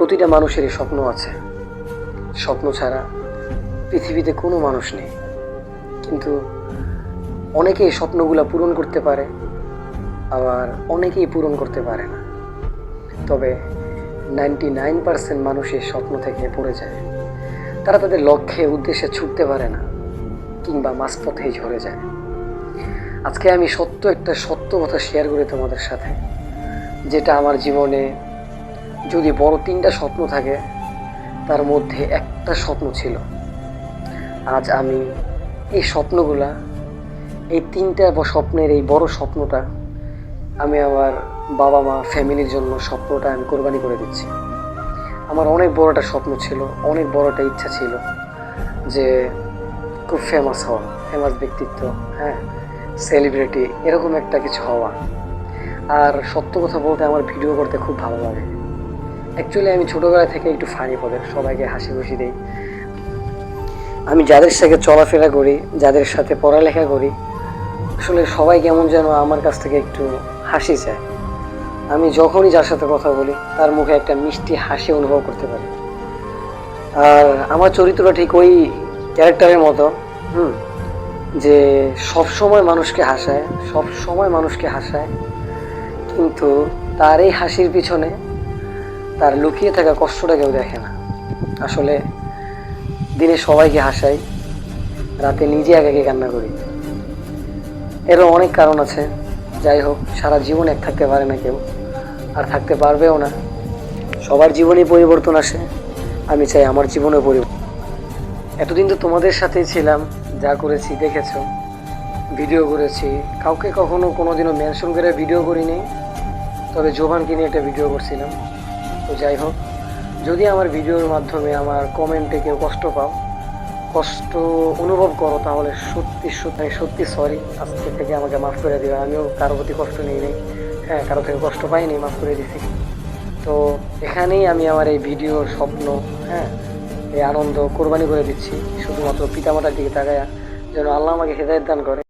প্রতিটা মানুষেরই স্বপ্ন আছে। স্বপ্ন ছাড়া পৃথিবীতে কোনো মানুষ নেই। কিন্তু অনেকে এই স্বপ্নগুলো পূরণ করতে পারে, আবার অনেকেই পূরণ করতে পারে না। তবে নাইনটি নাইন পার্সেন্ট মানুষের স্বপ্ন থেকে পড়ে যায়। তারা তাদের লক্ষ্যে, উদ্দেশ্যে ছুটতে পারে না, কিংবা মাঝপথেই ঝরে যায়। আজকে আমি সত্য একটা সত্য কথা শেয়ার করি তোমাদের সাথে, যেটা আমার জীবনে যদি বড় তিনটা স্বপ্ন থাকে, তার মধ্যে একটা স্বপ্ন ছিল। আজ আমি এই স্বপ্নগুলা, এই তিনটা স্বপ্নের এই বড় স্বপ্নটা, আমি আমার বাবা মা ফ্যামিলির জন্য স্বপ্নটা আমি কোরবানি করে দিচ্ছি। আমার অনেক বড় একটা স্বপ্ন ছিল, অনেক বড় একটা ইচ্ছা ছিল যে খুব ফেমাস হওয়া ফেমাস ব্যক্তিত্ব হ্যাঁ সেলিব্রিটি এরকম একটা কিছু হওয়া। আর সত্য কথা বলতে আমার ভিডিও করতে খুব ভালো লাগে। অ্যাকচুয়ালি আমি ছোটোবেলা থেকে একটু ফানি পদের সবাইকে হাসি খুশি দিই। আমি যাদের সাথে চলাফেরা করি, যাদের সাথে পড়ালেখা করি, আসলে সবাই কেমন যেন আমার কাছ থেকে একটু হাসি চায়। আমি যখনই যার সাথে কথা বলি, তার মুখে একটা মিষ্টি হাসি অনুভব করতে পারি। আর আমার চরিত্রটা ঠিক ওই ক্যারেক্টারের মতো, হুম, যে সব সময় মানুষকে হাসায় সব সময় মানুষকে হাসায়, কিন্তু তার এই হাসির পিছনে তার লুকিয়ে থাকা কষ্টটা কেউ দেখে না। আসলে দিনে সবাইকে হাসাই, রাতে নিজে একাকে কান্না করি। এরও অনেক কারণ আছে। যাই হোক, সারা জীবন এক থাকতে পারে না কেউ, আর থাকতে পারবেও না। সবার জীবনে পরিবর্তন আসে। আমি চাই আমার জীবনে পরিবর্তন এতদিন তো তোমাদের সাথেই ছিলাম, যা করেছি, দেখেছ। ভিডিও করেছি। কাউকে কখনো কোনোদিনও মেনশন করে ভিডিও করিনি। তবে জোভানকে নিয়ে একটা ভিডিও করছিলাম। যাই হোক, যদি আমার ভিডিওর মাধ্যমে আমার কমেন্টে কেউ কষ্ট পাও, কষ্ট অনুভব করো, তাহলে সত্যি সত্যি সত্যি সরি আজকে থেকে আমাকে মাফ করে দিও। আমিও কারও প্রতি কষ্ট নিই নি হ্যাঁ কারও থেকে কষ্ট পাইনি, মাফ করে দিছি। তো এখানেই আমি আমার এই ভিডিওর স্বপ্ন হ্যাঁ এই আনন্দ কোরবানি করে দিচ্ছি। শুধুমাত্র পিতামাতার দিকে তাকায়া, যেন আল্লাহ আমাকে হেদায়ত দান করে।